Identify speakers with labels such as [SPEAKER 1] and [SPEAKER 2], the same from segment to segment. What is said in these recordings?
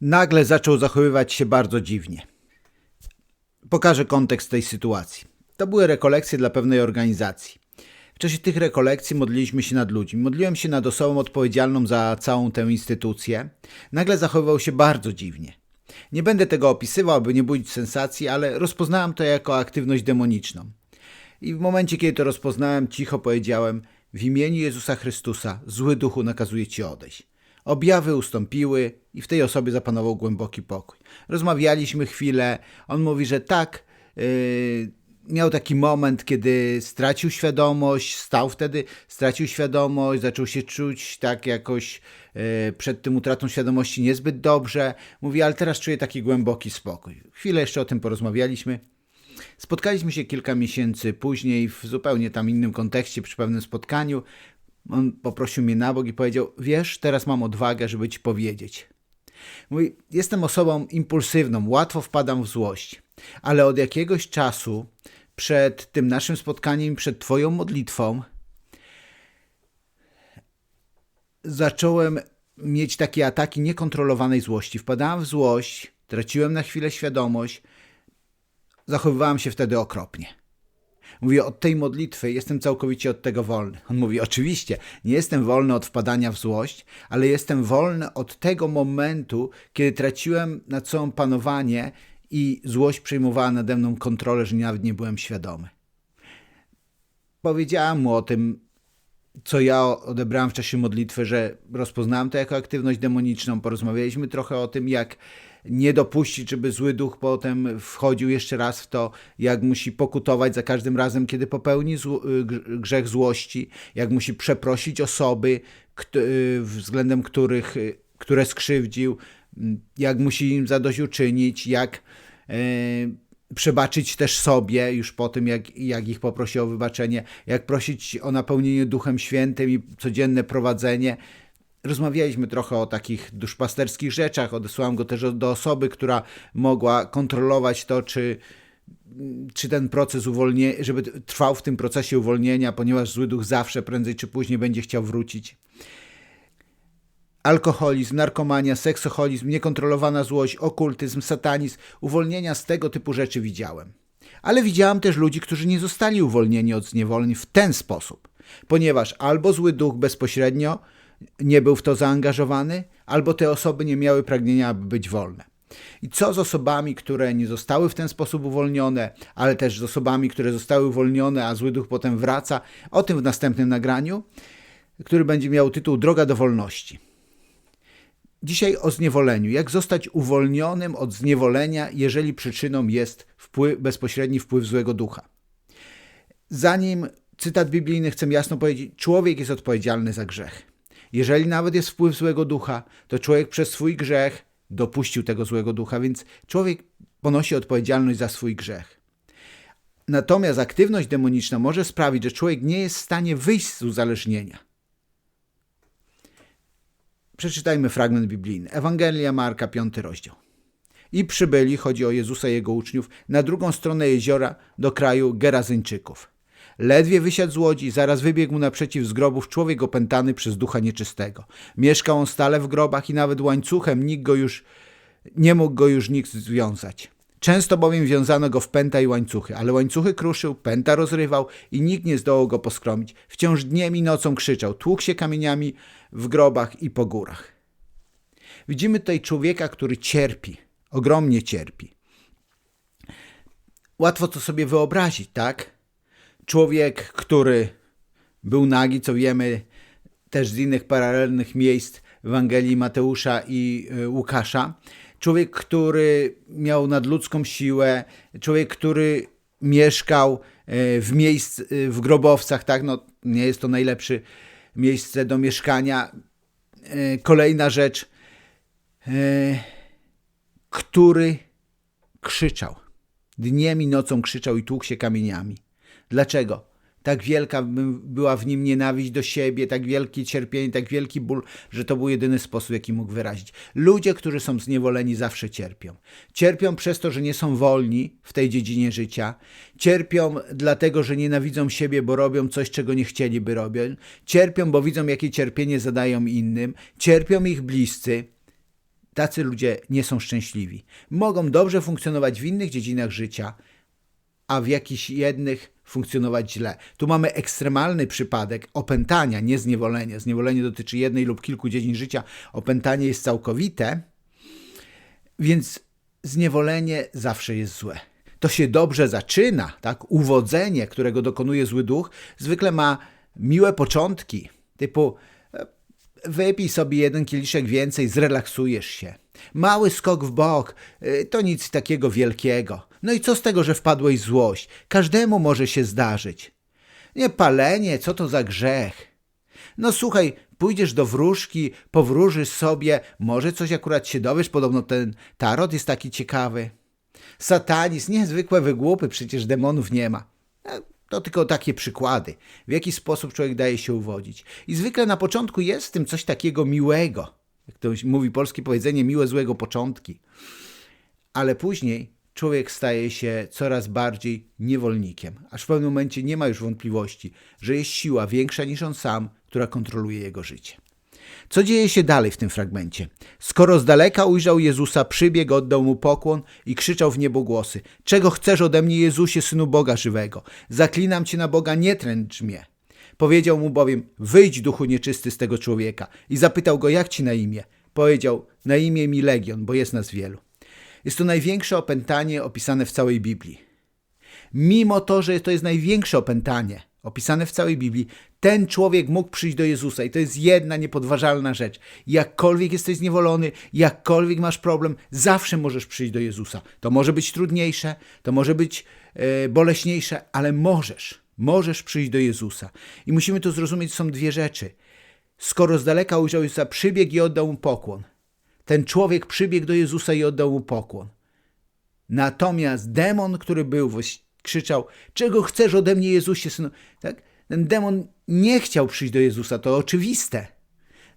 [SPEAKER 1] nagle zaczął zachowywać się bardzo dziwnie. Pokażę kontekst tej sytuacji. To były rekolekcje dla pewnej organizacji. W czasie tych rekolekcji modliliśmy się nad ludźmi. Modliłem się nad osobą odpowiedzialną za całą tę instytucję. Nagle zachowywał się bardzo dziwnie. Nie będę tego opisywał, by nie budzić sensacji, ale rozpoznałem to jako aktywność demoniczną. I w momencie, kiedy to rozpoznałem, cicho powiedziałem: W imieniu Jezusa Chrystusa, zły duchu nakazuje ci odejść. Objawy ustąpiły i w tej osobie zapanował głęboki pokój. Rozmawialiśmy chwilę. On mówi, że tak. Yy, miał taki moment, kiedy stracił świadomość, stał wtedy, stracił świadomość, zaczął się czuć tak jakoś e, przed tym utratą świadomości niezbyt dobrze. Mówi, ale teraz czuję taki głęboki spokój. Chwilę jeszcze o tym porozmawialiśmy. Spotkaliśmy się kilka miesięcy później w zupełnie tam innym kontekście, przy pewnym spotkaniu. On poprosił mnie na bok i powiedział: Wiesz, teraz mam odwagę, żeby ci powiedzieć. Mówi, jestem osobą impulsywną, łatwo wpadam w złość, ale od jakiegoś czasu przed tym naszym spotkaniem, przed Twoją modlitwą, zacząłem mieć takie ataki niekontrolowanej złości. Wpadałem w złość, traciłem na chwilę świadomość, zachowywałem się wtedy okropnie. Mówię, od tej modlitwy jestem całkowicie od tego wolny. On mówi, oczywiście, nie jestem wolny od wpadania w złość, ale jestem wolny od tego momentu, kiedy traciłem nad sobą panowanie i złość przejmowała nade mną kontrolę, że nawet nie byłem świadomy. Powiedziałem mu o tym, co ja odebrałem w czasie modlitwy, że rozpoznałem to jako aktywność demoniczną. Porozmawialiśmy trochę o tym, jak nie dopuścić, żeby zły duch potem wchodził jeszcze raz w to, jak musi pokutować za każdym razem, kiedy popełni grzech złości, jak musi przeprosić osoby, względem których, które skrzywdził, jak musi im zadośćuczynić, jak e, przebaczyć też sobie już po tym, jak, jak ich poprosi o wybaczenie, jak prosić o napełnienie Duchem Świętym i codzienne prowadzenie. Rozmawialiśmy trochę o takich duszpasterskich rzeczach. Odesłałem go też do osoby, która mogła kontrolować to, czy, czy ten proces uwolnienia, żeby trwał w tym procesie uwolnienia, ponieważ zły duch zawsze prędzej czy później będzie chciał wrócić alkoholizm, narkomania, seksoholizm, niekontrolowana złość, okultyzm, satanizm, uwolnienia z tego typu rzeczy widziałem. Ale widziałem też ludzi, którzy nie zostali uwolnieni od zniewoleń w ten sposób, ponieważ albo zły duch bezpośrednio nie był w to zaangażowany, albo te osoby nie miały pragnienia, aby być wolne. I co z osobami, które nie zostały w ten sposób uwolnione, ale też z osobami, które zostały uwolnione, a zły duch potem wraca? O tym w następnym nagraniu, który będzie miał tytuł Droga do wolności. Dzisiaj o zniewoleniu. Jak zostać uwolnionym od zniewolenia, jeżeli przyczyną jest wpływ, bezpośredni wpływ złego ducha? Zanim cytat biblijny chcę jasno powiedzieć, człowiek jest odpowiedzialny za grzech. Jeżeli nawet jest wpływ złego ducha, to człowiek przez swój grzech dopuścił tego złego ducha, więc człowiek ponosi odpowiedzialność za swój grzech. Natomiast aktywność demoniczna może sprawić, że człowiek nie jest w stanie wyjść z uzależnienia. Przeczytajmy fragment biblijny. Ewangelia Marka, piąty rozdział. I przybyli, chodzi o Jezusa i jego uczniów, na drugą stronę jeziora do kraju Gerazyńczyków. Ledwie wysiadł z łodzi, zaraz wybiegł naprzeciw z grobów człowiek opętany przez ducha nieczystego. Mieszkał on stale w grobach i nawet łańcuchem nikt go już, nie mógł go już nikt związać. Często bowiem wiązano go w pęta i łańcuchy, ale łańcuchy kruszył, pęta rozrywał i nikt nie zdołał go poskromić. Wciąż dniem i nocą krzyczał, tłukł się kamieniami w grobach i po górach. Widzimy tutaj człowieka, który cierpi, ogromnie cierpi. Łatwo to sobie wyobrazić, tak? Człowiek, który był nagi, co wiemy też z innych paralelnych miejsc Ewangelii Mateusza i e, Łukasza. Człowiek, który miał nadludzką siłę, człowiek, który mieszkał e, w miejsc, e, w grobowcach, tak? No, nie jest to najlepszy miejsce do mieszkania. Kolejna rzecz, który krzyczał. Dniem i nocą krzyczał i tłukł się kamieniami. Dlaczego? Tak wielka była w nim nienawiść do siebie, tak wielkie cierpienie, tak wielki ból, że to był jedyny sposób, jaki mógł wyrazić. Ludzie, którzy są zniewoleni, zawsze cierpią. Cierpią przez to, że nie są wolni w tej dziedzinie życia. Cierpią dlatego, że nienawidzą siebie, bo robią coś, czego nie chcieliby robić. Cierpią, bo widzą, jakie cierpienie zadają innym. Cierpią ich bliscy. tacy ludzie nie są szczęśliwi. Mogą dobrze funkcjonować w innych dziedzinach życia, a w jakichś jednych funkcjonować źle. Tu mamy ekstremalny przypadek opętania, nie zniewolenia. Zniewolenie dotyczy jednej lub kilku dziedzin życia, opętanie jest całkowite, więc zniewolenie zawsze jest złe. To się dobrze zaczyna, tak? Uwodzenie, którego dokonuje zły duch, zwykle ma miłe początki, typu e, wypij sobie jeden kieliszek więcej, zrelaksujesz się. Mały skok w bok, e, to nic takiego wielkiego. No i co z tego, że wpadłeś w złość? Każdemu może się zdarzyć. Nie palenie, co to za grzech? No słuchaj, pójdziesz do wróżki, powróżysz sobie, może coś akurat się dowiesz, podobno ten tarot jest taki ciekawy. Satanizm, niezwykłe wygłupy, przecież demonów nie ma. E, to tylko takie przykłady, w jaki sposób człowiek daje się uwodzić. I zwykle na początku jest w tym coś takiego miłego. Jak to mówi polskie powiedzenie, miłe złego początki. Ale później człowiek staje się coraz bardziej niewolnikiem, aż w pewnym momencie nie ma już wątpliwości, że jest siła większa niż on sam, która kontroluje jego życie. Co dzieje się dalej w tym fragmencie? Skoro z daleka ujrzał Jezusa, przybiegł, oddał mu pokłon i krzyczał w niebogłosy: Czego chcesz ode mnie, Jezusie, synu Boga żywego? Zaklinam cię na Boga, nie tręcz mnie. Powiedział mu bowiem: Wyjdź, duchu nieczysty, z tego człowieka. I zapytał go: Jak ci na imię? Powiedział: Na imię mi legion, bo jest nas wielu. Jest to największe opętanie opisane w całej Biblii. Mimo to, że to jest największe opętanie opisane w całej Biblii, ten człowiek mógł przyjść do Jezusa i to jest jedna niepodważalna rzecz. Jakkolwiek jesteś zniewolony, jakkolwiek masz problem, zawsze możesz przyjść do Jezusa. To może być trudniejsze, to może być e, boleśniejsze, ale możesz. Możesz przyjść do Jezusa. I musimy tu zrozumieć, są dwie rzeczy. Skoro z daleka ujrzał Jezusa, przybiegł i oddał mu pokłon. Ten człowiek przybiegł do Jezusa i oddał mu pokłon. Natomiast demon, który był, krzyczał: Czego chcesz ode mnie, Jezusie, synu? Tak? Ten demon nie chciał przyjść do Jezusa, to oczywiste.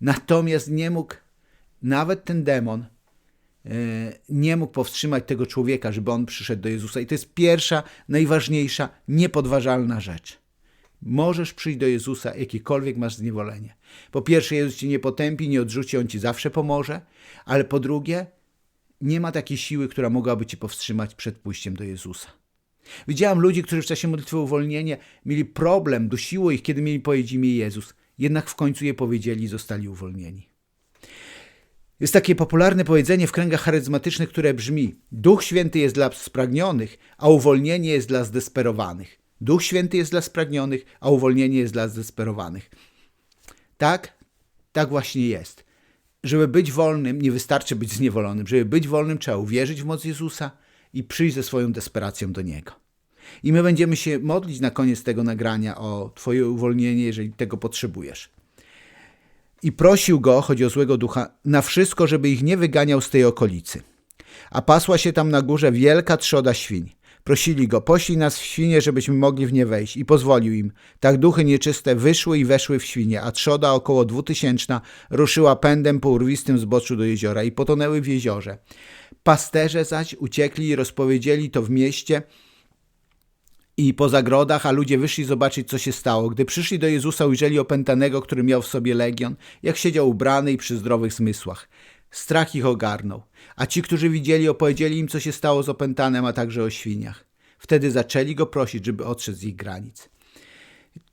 [SPEAKER 1] Natomiast nie mógł, nawet ten demon, e, nie mógł powstrzymać tego człowieka, żeby on przyszedł do Jezusa. I to jest pierwsza, najważniejsza, niepodważalna rzecz. Możesz przyjść do Jezusa, jakiekolwiek masz zniewolenie. Po pierwsze, Jezus cię nie potępi, nie odrzuci, on ci zawsze pomoże, ale po drugie, nie ma takiej siły, która mogłaby cię powstrzymać przed pójściem do Jezusa. Widziałem ludzi, którzy w czasie modlitwy o uwolnienie mieli problem, dusiło ich, kiedy mieli powiedzieć imię Jezus. Jednak w końcu je powiedzieli i zostali uwolnieni. Jest takie popularne powiedzenie w kręgach charyzmatycznych, które brzmi: Duch Święty jest dla spragnionych, a uwolnienie jest dla zdesperowanych. Duch Święty jest dla spragnionych, a uwolnienie jest dla zdesperowanych. Tak, tak właśnie jest. Żeby być wolnym, nie wystarczy być zniewolonym. Żeby być wolnym, trzeba uwierzyć w moc Jezusa i przyjść ze swoją desperacją do Niego. I my będziemy się modlić na koniec tego nagrania o Twoje uwolnienie, jeżeli tego potrzebujesz. I prosił go, chodzi o złego ducha, na wszystko, żeby ich nie wyganiał z tej okolicy. A pasła się tam na górze wielka trzoda świń. Prosili go, poślij nas w świnie, żebyśmy mogli w nie wejść. I pozwolił im. Tak duchy nieczyste wyszły i weszły w świnie, a trzoda około dwutysięczna ruszyła pędem po urwistym zboczu do jeziora i potonęły w jeziorze. Pasterze zaś uciekli i rozpowiedzieli to w mieście i po zagrodach, a ludzie wyszli zobaczyć, co się stało. Gdy przyszli do Jezusa, ujrzeli opętanego, który miał w sobie legion, jak siedział ubrany i przy zdrowych zmysłach. Strach ich ogarnął, a ci, którzy widzieli, opowiedzieli im, co się stało z opętanem, a także o świniach. Wtedy zaczęli go prosić, żeby odszedł z ich granic.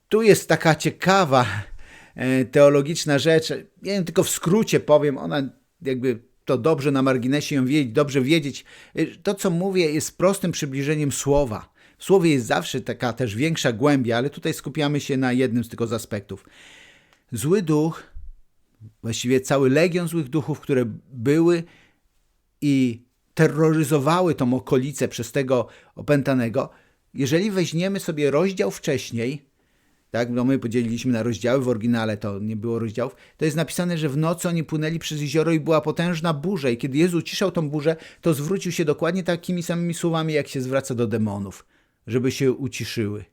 [SPEAKER 1] Tu jest taka ciekawa e, teologiczna rzecz. Ja tylko w skrócie powiem, ona jakby to dobrze na marginesie ją wiedzieć, dobrze wiedzieć. Y, to, co mówię, jest prostym przybliżeniem słowa. W słowie jest zawsze taka też większa głębia, ale tutaj skupiamy się na jednym z tylko aspektów. Zły duch, właściwie cały legion złych duchów, które były i terroryzowały tą okolicę przez tego opętanego, jeżeli weźmiemy sobie rozdział wcześniej, tak, no my podzieliliśmy na rozdziały, w oryginale to nie było rozdziałów, to jest napisane, że w nocy oni płynęli przez jezioro i była potężna burza i kiedy Jezus uciszał tą burzę, to zwrócił się dokładnie takimi samymi słowami, jak się zwraca do demonów, żeby się uciszyły.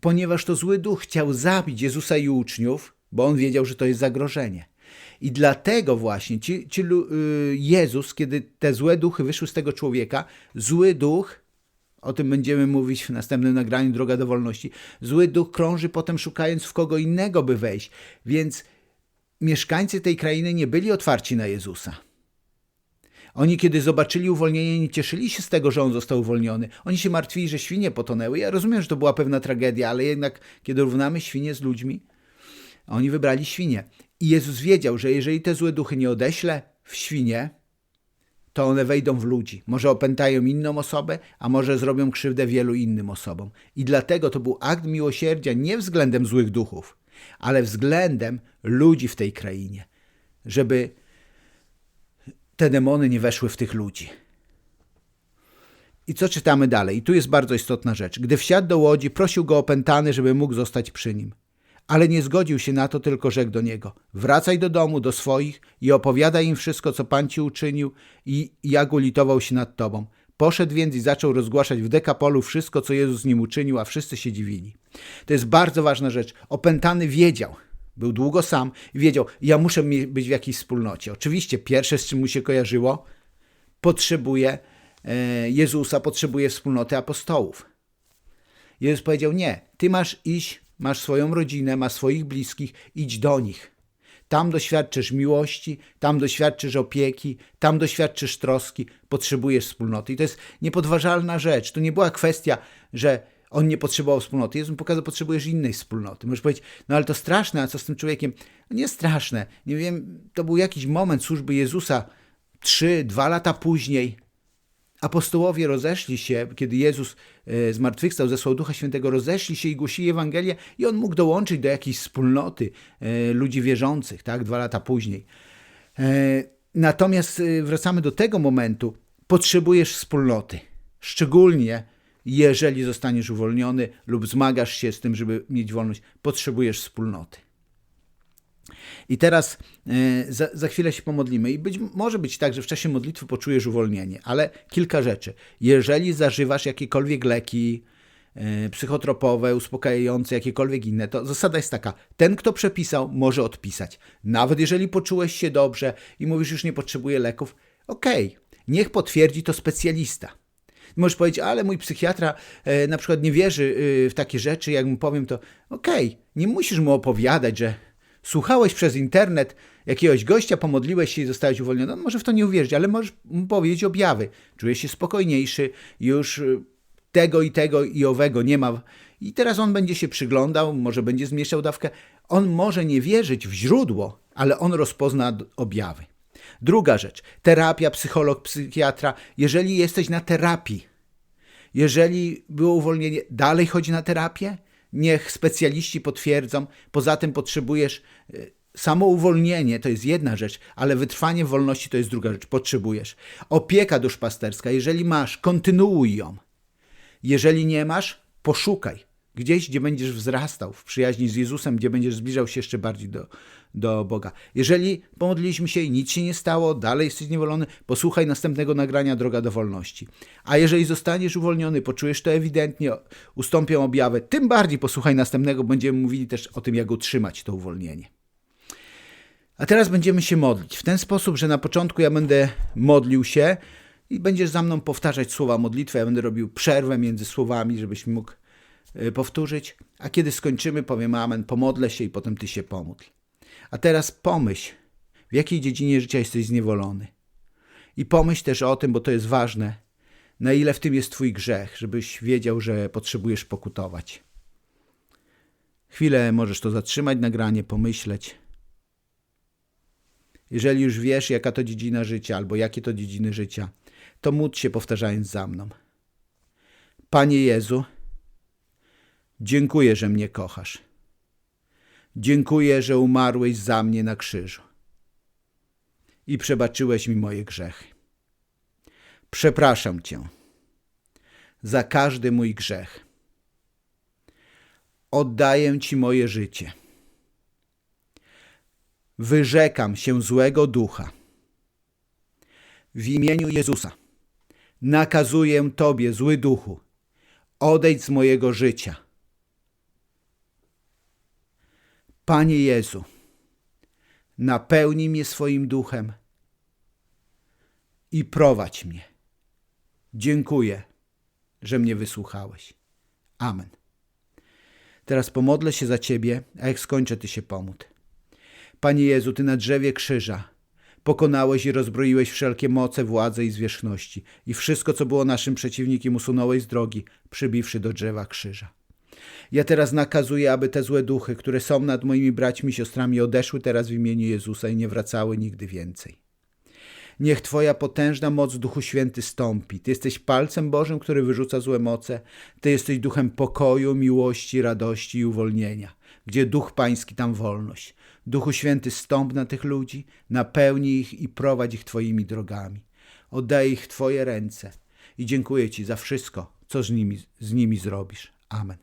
[SPEAKER 1] Ponieważ to zły duch chciał zabić Jezusa i uczniów, bo on wiedział, że to jest zagrożenie. I dlatego właśnie ci, ci, y, Jezus, kiedy te złe duchy wyszły z tego człowieka, zły duch o tym będziemy mówić w następnym nagraniu Droga do Wolności. Zły duch krąży potem szukając w kogo innego, by wejść. Więc mieszkańcy tej krainy nie byli otwarci na Jezusa. Oni, kiedy zobaczyli uwolnienie, nie cieszyli się z tego, że on został uwolniony. Oni się martwili, że świnie potonęły. Ja rozumiem, że to była pewna tragedia, ale jednak, kiedy równamy świnie z ludźmi, oni wybrali świnie. I Jezus wiedział, że jeżeli te złe duchy nie odeślę w świnie, to one wejdą w ludzi. Może opętają inną osobę, a może zrobią krzywdę wielu innym osobom. I dlatego to był akt miłosierdzia nie względem złych duchów, ale względem ludzi w tej krainie, żeby te demony nie weszły w tych ludzi. I co czytamy dalej? I tu jest bardzo istotna rzecz. Gdy wsiadł do łodzi, prosił go opętany, żeby mógł zostać przy nim. Ale nie zgodził się na to, tylko rzekł do niego: Wracaj do domu, do swoich i opowiadaj im wszystko, co Pan ci uczynił, i jak ulitował się nad tobą. Poszedł więc i zaczął rozgłaszać w dekapolu wszystko, co Jezus z nim uczynił, a wszyscy się dziwili. To jest bardzo ważna rzecz. Opętany wiedział, był długo sam i wiedział, ja muszę być w jakiejś wspólnocie. Oczywiście pierwsze, z czym mu się kojarzyło, potrzebuje e, Jezusa, potrzebuje wspólnoty apostołów. Jezus powiedział, nie, ty masz iść masz swoją rodzinę, masz swoich bliskich, idź do nich. Tam doświadczysz miłości, tam doświadczysz opieki, tam doświadczysz troski, potrzebujesz wspólnoty. I to jest niepodważalna rzecz. To nie była kwestia, że on nie potrzebował wspólnoty. Jezus mu pokazał, potrzebujesz innej wspólnoty. Możesz powiedzieć, no ale to straszne, a co z tym człowiekiem? No nie straszne. Nie wiem, to był jakiś moment służby Jezusa, trzy, dwa lata później, Apostołowie rozeszli się, kiedy Jezus e, zmartwychwstał, zesłał Ducha Świętego, rozeszli się i głosili Ewangelię i on mógł dołączyć do jakiejś wspólnoty e, ludzi wierzących, tak, dwa lata później. E, natomiast wracamy do tego momentu, potrzebujesz wspólnoty, szczególnie jeżeli zostaniesz uwolniony lub zmagasz się z tym, żeby mieć wolność, potrzebujesz wspólnoty. I teraz e, za, za, chwilę się pomodlimy. I być, może być tak, że w czasie modlitwy poczujesz uwolnienie, ale kilka rzeczy. Jeżeli zażywasz jakiekolwiek leki e, psychotropowe, uspokajające, jakiekolwiek inne, to zasada jest taka: ten, kto przepisał, może odpisać. Nawet jeżeli poczułeś się dobrze i mówisz, już nie potrzebuję leków, okej, okay, niech potwierdzi to specjalista. Możesz powiedzieć, ale mój psychiatra e, na przykład nie wierzy w takie rzeczy, jak mu powiem, to okej, okay, nie musisz mu opowiadać, że słuchałeś przez internet jakiegoś gościa, pomodliłeś się i zostałeś uwolniony, on może w to nie uwierzyć, ale możesz mu powiedzieć objawy. Czujesz się spokojniejszy, już y, tego i tego i owego nie ma. I teraz on będzie się przyglądał, może będzie zmniejszał dawkę. On może nie wierzyć w źródło, ale on rozpozna objawy. Druga rzecz, terapia, psycholog, psychiatra. Jeżeli jesteś na terapii, jeżeli było uwolnienie, dalej chodzi na terapię, niech specjaliści potwierdzą. Poza tym potrzebujesz e, samo uwolnienie to jest jedna rzecz, ale wytrwanie w wolności to jest druga rzecz. Potrzebujesz. Opieka duszpasterska, jeżeli masz, kontynuuj ją. Jeżeli nie masz, poszukaj. Gdzieś, gdzie będziesz wzrastał w przyjaźni z Jezusem, gdzie będziesz zbliżał się jeszcze bardziej do, do Boga. Jeżeli pomodliliśmy się i nic się nie stało, dalej jesteś niewolony, posłuchaj następnego nagrania Droga do Wolności. A jeżeli zostaniesz uwolniony, poczujesz to ewidentnie, ustąpią objawy, tym bardziej posłuchaj następnego, będziemy mówili też o tym, jak utrzymać to uwolnienie. A teraz będziemy się modlić w ten sposób, że na początku ja będę modlił się i będziesz za mną powtarzać słowa modlitwy. Ja będę robił przerwę między słowami, żebyś mógł powtórzyć. A kiedy skończymy, powiem Amen, pomodlę się i potem Ty się pomódl. A teraz pomyśl, w jakiej dziedzinie życia jesteś zniewolony. I pomyśl też o tym, bo to jest ważne, na ile w tym jest Twój grzech, żebyś wiedział, że potrzebujesz pokutować. Chwilę możesz to zatrzymać, nagranie, pomyśleć. Jeżeli już wiesz, jaka to dziedzina życia albo jakie to dziedziny życia, to módl się powtarzając za mną. Panie Jezu, dziękuję, że mnie kochasz. Dziękuję, że umarłeś za mnie na krzyżu i przebaczyłeś mi moje grzechy. Przepraszam Cię za każdy mój grzech. Oddaję Ci moje życie. Wyrzekam się złego ducha. W imieniu Jezusa nakazuję Tobie, zły duchu, odejdź z mojego życia Panie Jezu, napełnij mnie swoim duchem i prowadź mnie. Dziękuję, że mnie wysłuchałeś. Amen. Teraz pomodlę się za Ciebie, a jak skończę, Ty się pomódl. Panie Jezu, Ty na drzewie krzyża Pokonałeś i rozbroiłeś wszelkie moce, władze i zwierzchności i wszystko, co było naszym przeciwnikiem, usunąłeś z drogi, przybiwszy do drzewa krzyża. Ja teraz nakazuję, aby te złe duchy, które są nad moimi braćmi i siostrami, odeszły teraz w imieniu Jezusa i nie wracały nigdy więcej. Niech Twoja potężna moc, Duchu Święty, stąpi. Ty jesteś palcem Bożym, który wyrzuca złe moce. Ty jesteś duchem pokoju, miłości, radości i uwolnienia. Gdzie Duch Pański, tam wolność. Duchu Święty, stąp na tych ludzi, napełnij ich i prowadź ich Twoimi drogami. Oddaję ich Twoje ręce i dziękuję Ci za wszystko, co z nimi, z nimi zrobisz. Amen.